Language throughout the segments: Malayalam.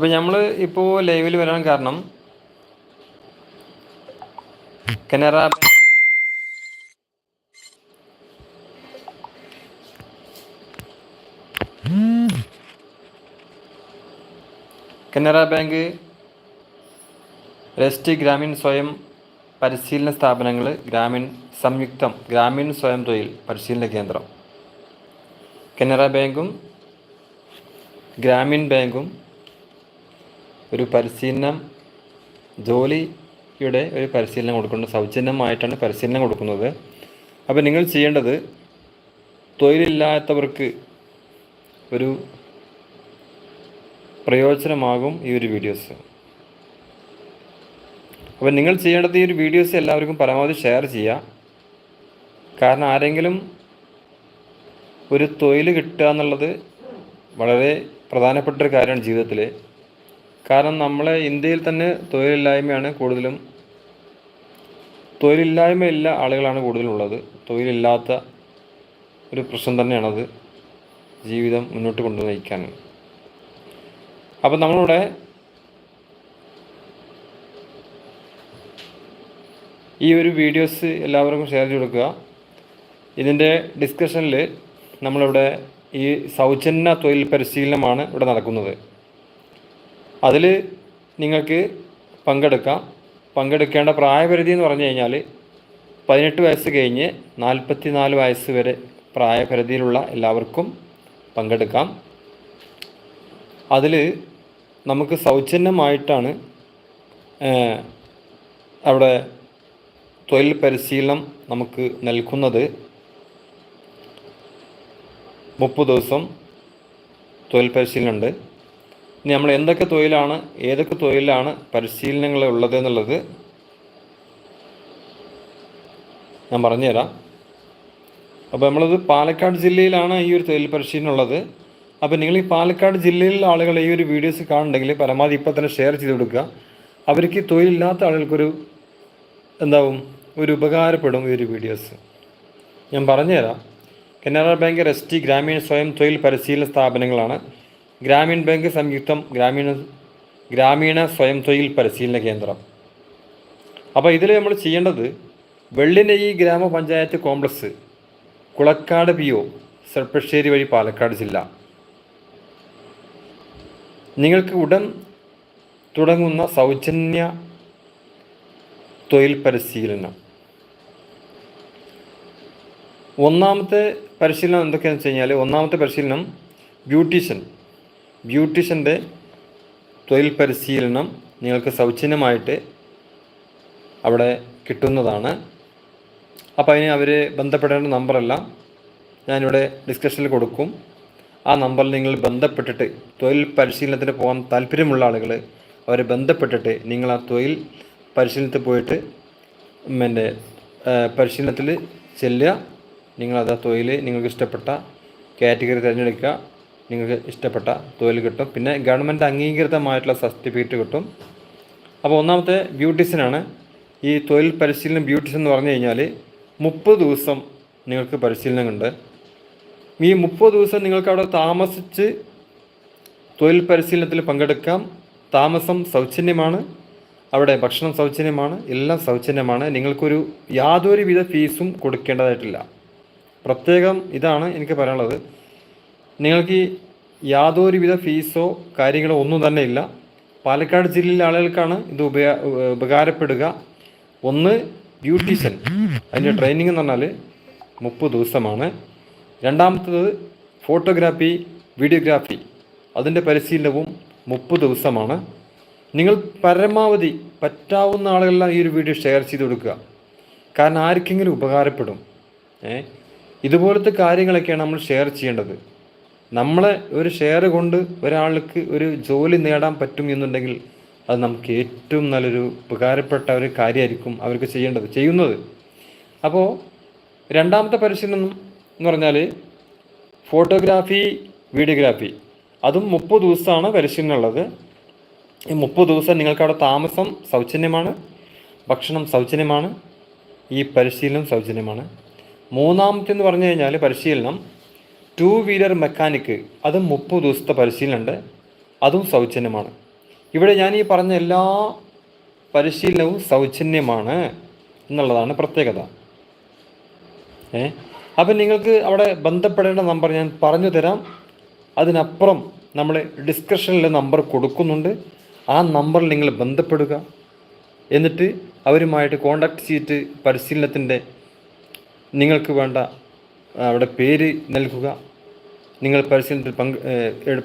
അപ്പോൾ നമ്മൾ ഇപ്പോൾ ലൈവിൽ വരാൻ കാരണം Canara bank Canara bank RSETI Gramin സ്വയം പരിശീലന സ്ഥാപനങ്ങൾ ഗ്രാമീൺ സംയുക്തം ഗ്രാമീൺ സ്വയം തൊഴിൽ പരിശീലന കേന്ദ്രം കനറ ബാങ്കും ഗ്രാമീൺ ബാങ്കും ഒരു പരിശീലനം ജോലിയുടെ ഒരു പരിശീലനം കൊടുക്കുന്നുണ്ട് സൗജന്യമായിട്ടാണ് പരിശീലനം കൊടുക്കുന്നത്. അപ്പോൾ നിങ്ങൾ ചെയ്യേണ്ടത് തൊഴിലില്ലാത്തവർക്ക് ഒരു പ്രയോജനമാകും ഈ ഒരു വീഡിയോസ് അപ്പോൾ നിങ്ങൾ ചെയ്യേണ്ടത് ഈ ഒരു വീഡിയോസ് എല്ലാവർക്കും പരമാവധി ഷെയർ ചെയ്യുക. കാരണം ആരെങ്കിലും ഒരു തൊഴിൽ കിട്ടുക എന്നുള്ളത് വളരെ പ്രധാനപ്പെട്ട ഒരു കാര്യമാണ് ജീവിതത്തിൽ കാരണം നമ്മളെ ഇന്ത്യയിൽ തന്നെ തൊഴിലില്ലായ്മയാണ് കൂടുതലും. തൊഴിലില്ലായ്മ ഇല്ല ആളുകളാണ് കൂടുതലുള്ളത്. തൊഴിലില്ലാത്ത ഒരു പ്രശ്നം തന്നെയാണത് ജീവിതം മുന്നോട്ട് കൊണ്ടു നയിക്കാൻ. അപ്പം നമ്മളിവിടെ ഈ ഒരു വീഡിയോസ് എല്ലാവർക്കും ഷെയർ ചെയ്ത് കൊടുക്കുക. ഇതിന്റെ ഡിസ്കഷനിൽ നമ്മളിവിടെ ഈ സൗജന്യ തൊഴിൽ പരിശീലനമാണ് ഇവിടെ നടക്കുന്നത്. അതിൽ നിങ്ങൾക്ക് പങ്കെടുക്കാം. പങ്കെടുക്കേണ്ട പ്രായപരിധി എന്ന് പറഞ്ഞു കഴിഞ്ഞാൽ പതിനെട്ട് വയസ്സ് കഴിഞ്ഞ് നാൽപ്പത്തി നാല് വയസ്സ് വരെ പ്രായപരിധിയിലുള്ള എല്ലാവർക്കും പങ്കെടുക്കാം. അതിൽ നമുക്ക് സൗജന്യമായിട്ടാണ് അവിടെ തൊഴിൽ പരിശീലനം നമുക്ക് നൽകുന്നത്. മുപ്പത് ദിവസം തൊഴിൽ പരിശീലനമുണ്ട്. ഇനി നമ്മൾ എന്തൊക്കെ തൊഴിലാണ് ഏതൊക്കെ തൊഴിലാണ് പരിശീലനങ്ങൾ ഉള്ളത് എന്നുള്ളത് ഞാൻ പറഞ്ഞുതരാം. അപ്പോൾ നമ്മളത് പാലക്കാട് ജില്ലയിലാണ് ഈ ഒരു തൊഴിൽ പരിശീലനം ഉള്ളത്. അപ്പോൾ നിങ്ങൾ ഈ പാലക്കാട് ജില്ലയിലുള്ള ആളുകൾ ഈ ഒരു വീഡിയോസ് കാണുന്നുണ്ടെങ്കിൽ പരമാവധി ഇപ്പോൾ തന്നെ ഷെയർ ചെയ്ത് കൊടുക്കുക. അവർക്ക് തൊഴിലില്ലാത്ത ആളുകൾക്കൊരു എന്താവും ഒരു ഉപകാരപ്പെടും ഈ ഒരു വീഡിയോസ്. ഞാൻ പറഞ്ഞുതരാം. കനറ ബാങ്ക് എസ് ടി ഗ്രാമീണ സ്വയം തൊഴിൽ പരിശീലന സ്ഥാപനങ്ങളാണ്. ഗ്രാമീൺ ബാങ്ക് സംയുക്തം ഗ്രാമീണ ഗ്രാമീണ സ്വയം തൊഴിൽ പരിശീലന കേന്ദ്രം. അപ്പോൾ ഇതിൽ നമ്മൾ ചെയ്യേണ്ടത് വെള്ളിനെയ്യി ഗ്രാമപഞ്ചായത്ത് complex Kulakkad P O Cherpulassery വഴി പാലക്കാട് ജില്ല. നിങ്ങൾക്ക് ഉടൻ തുടങ്ങുന്ന സൗജന്യ തൊഴിൽ പരിശീലനം. ഒന്നാമത്തെ പരിശീലനം എന്തൊക്കെയാണെന്ന് വെച്ച് കഴിഞ്ഞാൽ ഒന്നാമത്തെ പരിശീലനം ബ്യൂട്ടീഷ്യൻ ബ്യൂട്ടീഷ്യന്റെ തൊഴിൽ പരിശീലനം നിങ്ങൾക്ക് സൗജന്യമായിട്ട് അവിടെ കിട്ടുന്നതാണ്. അപ്പോൾ അതിന് അവർ ബന്ധപ്പെടേണ്ട നമ്പറെല്ലാം ഞാനിവിടെ ഡിസ്ക്രിപ്ഷനിൽ കൊടുക്കും. ആ നമ്പറിൽ നിങ്ങൾ ബന്ധപ്പെട്ടിട്ട് തൊഴിൽ പരിശീലനത്തിന് പോകാൻ താല്പര്യമുള്ള ആളുകൾ അവരെ ബന്ധപ്പെട്ടിട്ട് നിങ്ങൾ ആ തൊഴിൽ പരിശീലനത്തിൽ പോയിട്ട് എന്റെ പരിശീലനത്തിൽ ചെല്ലുക. നിങ്ങളത് ആ തൊഴിൽ നിങ്ങൾക്ക് ഇഷ്ടപ്പെട്ട കാറ്റഗറി തിരഞ്ഞെടുക്കുക. നിങ്ങൾക്ക് ഇഷ്ടപ്പെട്ട തൊഴിൽ കിട്ടും. പിന്നെ ഗവൺമെന്റ് അംഗീകൃതമായിട്ടുള്ള സർട്ടിഫിക്കറ്റ് കിട്ടും. അപ്പോൾ ഒന്നാമത്തെ ബ്യൂട്ടീഷ്യനാണ്. ഈ തൊഴിൽ പരിശീലനം ബ്യൂട്ടീഷ്യൻ എന്ന് പറഞ്ഞു കഴിഞ്ഞാൽ മുപ്പത് ദിവസം നിങ്ങൾക്ക് പരിശീലനമുണ്ട് ഈ മുപ്പത് ദിവസം നിങ്ങൾക്ക് അവിടെ താമസിച്ച് തൊഴിൽ പരിശീലനത്തിൽ പങ്കെടുക്കാം. താമസം സൗജന്യമാണ്. അവിടെ ഭക്ഷണം സൗജന്യമാണ്. എല്ലാം സൗജന്യമാണ്. നിങ്ങൾക്കൊരു യാതൊരുവിധ ഫീസും കൊടുക്കേണ്ടതായിട്ടില്ല. പ്രത്യേകം ഇതാണ് എനിക്ക് പറയാനുള്ളത്. നിങ്ങൾക്ക് യാതൊരുവിധ ഫീസോ കാര്യങ്ങളോ ഒന്നും തന്നെ ഇല്ല. പാലക്കാട് ജില്ലയിലെ ആളുകൾക്കാണ് ഇത് ഉപകാരപ്പെടുക. ഒന്ന് ബ്യൂട്ടീഷ്യൻ. അതിന്റെ ട്രെയിനിങ് എന്ന് പറഞ്ഞാൽ മുപ്പത് ദിവസമാണ്. രണ്ടാമത്തത് ഫോട്ടോഗ്രാഫി വീഡിയോഗ്രാഫി. അതിന്റെ പരിശീലനവും മുപ്പത് ദിവസമാണ്. നിങ്ങൾ പരമാവധി പറ്റാവുന്ന ആളുകളെല്ലാം ഈ ഒരു വീഡിയോ ഷെയർ ചെയ്ത് കൊടുക്കുക. കാരണം ആർക്കെങ്കിലും ഉപകാരപ്പെടും. ഏ? ഇതുപോലത്തെ കാര്യങ്ങളൊക്കെയാണ് നമ്മൾ ഷെയർ ചെയ്യേണ്ടത്. നമ്മളെ ഒരു ഷെയർ കൊണ്ട് ഒരാൾക്ക് ഒരു ജോലി നേടാൻ പറ്റും എന്നുണ്ടെങ്കിൽ അത് നമുക്ക് ഏറ്റവും നല്ലൊരു ഉപകാരപ്പെട്ട ഒരു കാര്യമായിരിക്കും അവർക്ക് ചെയ്യേണ്ടത് ചെയ്യുന്നത്. അപ്പോൾ രണ്ടാമത്തെ പരിശീലനം എന്ന് പറഞ്ഞാൽ ഫോട്ടോഗ്രാഫി വീഡിയോഗ്രാഫി. അതും മുപ്പത് ദിവസമാണ് പരിശീലനം ഉള്ളത്. ഈ മുപ്പത് ദിവസം നിങ്ങൾക്ക് അവിടെ താമസം സൗജന്യമാണ് ഭക്ഷണം സൗജന്യമാണ് ഈ പരിശീലനം സൗജന്യമാണ്. മൂന്നാമത്തെ എന്ന് പറഞ്ഞു കഴിഞ്ഞാൽ പരിശീലനം ടു വീലർ മെക്കാനിക്ക് അതും മുപ്പത് ദിവസത്തെ പരിശീലനമുണ്ട്. അതും സൗജന്യമാണ്. ഇവിടെ ഞാൻ ഈ പറഞ്ഞ എല്ലാ പരിശീലനവും സൗജന്യമാണ് എന്നുള്ളതാണ് പ്രത്യേകത. ഏ? അപ്പം നിങ്ങൾക്ക് അവിടെ ബന്ധപ്പെടേണ്ട നമ്പർ ഞാൻ പറഞ്ഞു തരാം. അതിനപ്പുറം നമ്മൾ ഡിസ്ക്രിപ്ഷനിൽ നമ്പർ കൊടുക്കുന്നുണ്ട്. ആ നമ്പറിൽ നിങ്ങൾ ബന്ധപ്പെടുക. എന്നിട്ട് അവരുമായിട്ട് കോണ്ടാക്ട് ചെയ്തിട്ട് പരിശീലനത്തിന്റെ നിങ്ങൾക്ക് വേണ്ട അവിടെ പേര് നൽകുക. നിങ്ങൾ പരിശീലനത്തിൽ പങ്ക്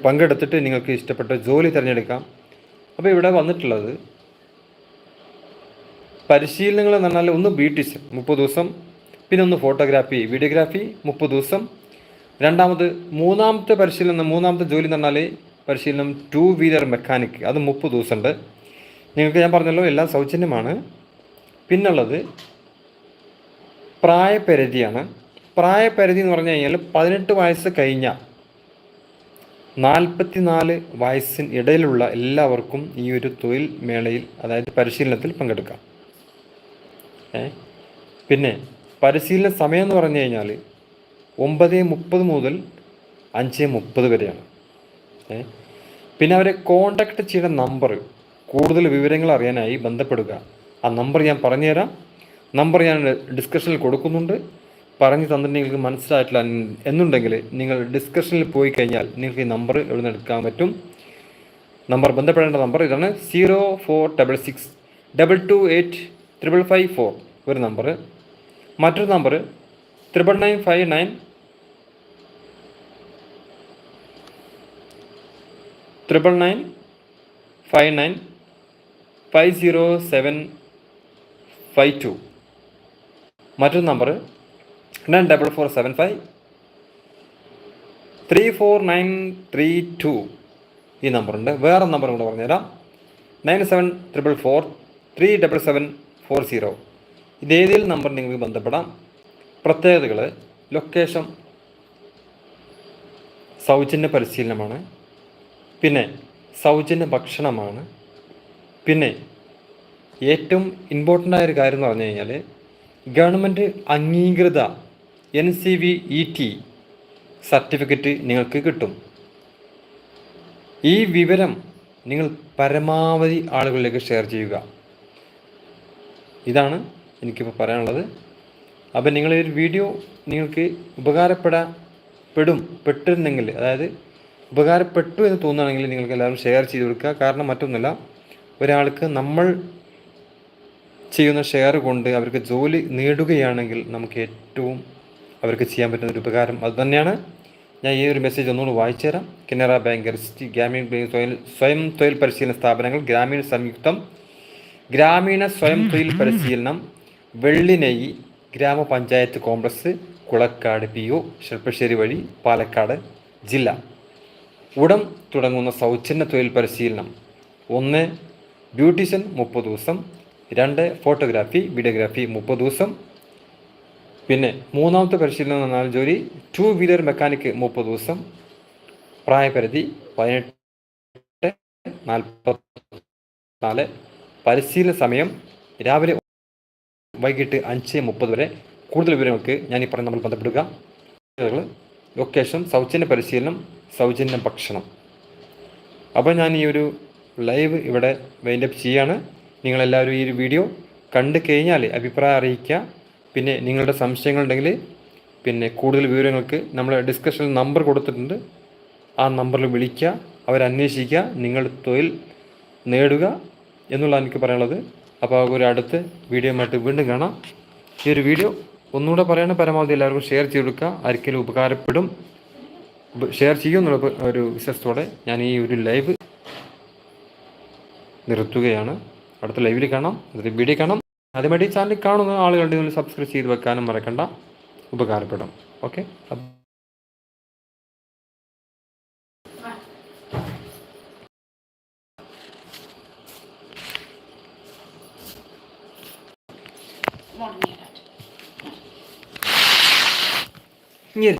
പങ്കെടുത്തിട്ട് നിങ്ങൾക്ക് ഇഷ്ടപ്പെട്ട ജോലി തിരഞ്ഞെടുക്കാം. അപ്പോൾ ഇവിടെ വന്നിട്ടുള്ളത് പരിശീലനങ്ങൾ എന്ന് പറഞ്ഞാൽ ഒന്ന് ബ്യൂട്ടീഷ്യൻ മുപ്പത് ദിവസം പിന്നെ ഒന്ന് ഫോട്ടോഗ്രാഫി വീഡിയോഗ്രാഫി മുപ്പത് ദിവസം. രണ്ടാമത് മൂന്നാമത്തെ പരിശീലനം മൂന്നാമത്തെ ജോലി എന്ന് പറഞ്ഞാൽ പരിശീലനം ടു വീലർ മെക്കാനിക് അത് മുപ്പത് ദിവസമുണ്ട്. നിങ്ങൾക്ക് ഞാൻ പറഞ്ഞല്ലോ എല്ലാം സൗജന്യമാണ്. പിന്നുള്ളത് പ്രായപരിധിയാണ്. പ്രായപരിധി എന്ന് പറഞ്ഞു കഴിഞ്ഞാൽ പതിനെട്ട് വയസ്സ് കഴിഞ്ഞ നാൽപ്പത്തിനാല് വയസ്സിന് ഇടയിലുള്ള എല്ലാവർക്കും ഈ ഒരു തൊഴിൽ മേളയിൽ അതായത് പരിശീലനത്തിൽ പങ്കെടുക്കാം. പിന്നെ പരിശീലന സമയം എന്ന് പറഞ്ഞു കഴിഞ്ഞാൽ ഒമ്പത് മുപ്പത് മുതൽ അഞ്ച് മുപ്പത് വരെയാണ്. പിന്നെ അവരെ കോണ്ടാക്ട് ചെയ്യുന്ന നമ്പർ കൂടുതൽ വിവരങ്ങൾ അറിയാനായി ബന്ധപ്പെടുക. ആ നമ്പർ ഞാൻ പറഞ്ഞുതരാം. നമ്പർ ഞാൻ ഡിസ്ക്രിപ്ഷനിൽ കൊടുക്കുന്നുണ്ട്. പറഞ്ഞു തന്നിട്ട് നിങ്ങൾക്ക് മനസ്സിലായിട്ടില്ല. എന്നുണ്ടെങ്കിൽ നിങ്ങൾ ഡിസ്കഷനിൽ പോയി കഴിഞ്ഞാൽ നിങ്ങൾക്ക് ഈ നമ്പർ എവിടെ എടുക്കാൻ പറ്റും. നമ്പർ ബന്ധപ്പെടേണ്ട നമ്പർ ഇതാണ് zero four double six double two eight triple five four ഒരു നമ്പർ മറ്റൊരു number triple nine five nine triple nine five nine five zero seven five two മറ്റൊരു number nine double four seven five three four nine three two ഈ നമ്പറുണ്ട്. വേറെ നമ്പർ കൂടെ പറഞ്ഞുതരാം. Nine seven triple four three double seven four zero ഇതേതെങ്കിലും number നിങ്ങൾക്ക് ബന്ധപ്പെടാം? പ്രത്യേകതകൾ ലൊക്കേഷൻ സൗജന്യ പരിശീലനമാണ്. പിന്നെ സൗജന്യ ഭക്ഷണമാണ്. പിന്നെ ഏറ്റവും ഇമ്പോർട്ടന്റ് ആയ ഒരു കാര്യം എന്ന് പറഞ്ഞു കഴിഞ്ഞാൽ ഗവൺമെന്റ് അംഗീകൃത N C V E T certificate നിങ്ങൾക്ക് കിട്ടും. ഈ വിവരം നിങ്ങൾ പരമാവധി ആളുകളിലേക്ക് ഷെയർ ചെയ്യുക. ഇതാണ് എനിക്കിപ്പോൾ പറയാനുള്ളത്. അപ്പം നിങ്ങൾ ഈ വീഡിയോ നിങ്ങൾക്ക് ഉപകാരപ്പെടാൻ പെടും പെട്ടിരുന്നെങ്കിൽ അതായത് ഉപകാരപ്പെട്ടു എന്ന് തോന്നുകയാണെങ്കിൽ നിങ്ങൾക്ക് എല്ലാവരും ഷെയർ ചെയ്ത് കൊടുക്കുക. കാരണം മറ്റൊന്നുമല്ല ഒരാൾക്ക് നമ്മൾ ചെയ്യുന്ന ഷെയർ കൊണ്ട് അവർക്ക് ജോലി നേടുകയാണെങ്കിൽ നമുക്ക് ഏറ്റവും അവർക്ക് ചെയ്യാൻ പറ്റുന്ന ഒരു ഉപകാരം. അത് തന്നെയാണ് ഞാൻ ഈ ഒരു മെസ്സേജ് ഒന്നുകൂടി വായിച്ചു തരാം കനറ ബാങ്ക് ബാങ്ക് തൊഴിൽ സ്വയം തൊഴിൽ പരിശീലന സ്ഥാപനങ്ങൾ ഗ്രാമീണ സംയുക്തം. ഗ്രാമീണ സ്വയം തൊഴിൽ പരിശീലനം വെള്ളിനെയ്യ് ഗ്രാമപഞ്ചായത്ത് complex Kulakkad P O Cherpulassery വഴി പാലക്കാട് ജില്ല. ഉടൻ തുടങ്ങുന്ന സൗജന്യ തൊഴിൽ പരിശീലനം. ഒന്ന് ബ്യൂട്ടീഷ്യൻ മുപ്പത് ദിവസം. രണ്ട് ഫോട്ടോഗ്രാഫി വീഡിയോഗ്രാഫി മുപ്പത് ദിവസം. പിന്നെ മൂന്നാമത്തെ പരിശീലനം എന്ന് പറഞ്ഞാൽ ജോലി ടു വീലർ മെക്കാനിക് മുപ്പത് ദിവസം പ്രായപരിധി പതിനെട്ട് നാൽപ്പത്തി നാല് പരിശീലന സമയം രാവിലെ വൈകിട്ട് അഞ്ച് മുപ്പത് വരെ. കൂടുതൽ വിവരങ്ങൾക്ക് ഞാൻ ഈ പറഞ്ഞ നമ്മൾ ബന്ധപ്പെടുക. ലൊക്കേഷൻ സൗജന്യ പരിശീലനം സൗജന്യ ഭക്ഷണം. അപ്പോൾ ഞാൻ ഈ ഒരു ലൈവ് ഇവിടെ വൈൻഡപ്പ് ചെയ്യാണ്. നിങ്ങളെല്ലാവരും ഈ ഒരു വീഡിയോ കണ്ടു കഴിഞ്ഞാൽ അഭിപ്രായം അറിയിക്കുക. പിന്നെ നിങ്ങളുടെ സംശയങ്ങളുണ്ടെങ്കിൽ പിന്നെ കൂടുതൽ വിവരങ്ങൾക്ക് നമ്മൾ ഡിസ്കഷനിൽ നമ്പർ കൊടുത്തിട്ടുണ്ട്. ആ നമ്പറിൽ വിളിക്കുക അവരന്വേഷിക്കുക നിങ്ങൾ തൊഴിൽ നേടുക എന്നുള്ളതാണ് എനിക്ക് പറയാനുള്ളത്. അപ്പോൾ ഒരു അടുത്ത വീഡിയോയുമായിട്ട് വീണ്ടും കാണാം. ഈ ഒരു വീഡിയോ ഒന്നുകൂടെ പറയണ പരമാവധി എല്ലാവർക്കും ഷെയർ ചെയ്ത് കൊടുക്കുക. ആർക്കെങ്കിലും ഉപകാരപ്പെടും ഷെയർ ചെയ്യും എന്നുള്ള ഒരു വിശ്വാസത്തോടെ ഞാൻ ഈ ഒരു ലൈവ് നിർത്തുകയാണ്. അടുത്ത ലൈവിൽ കാണാം. അടുത്ത വീഡിയോ കാണാം. ആദ്യമായിട്ട് ഈ ചാനൽ കാണുന്ന ആളുകളുടെ സബ്സ്ക്രൈബ് ചെയ്ത് വെക്കാനും മറക്കണ്ട. ഉപകാരപ്പെടും. ഓക്കെ?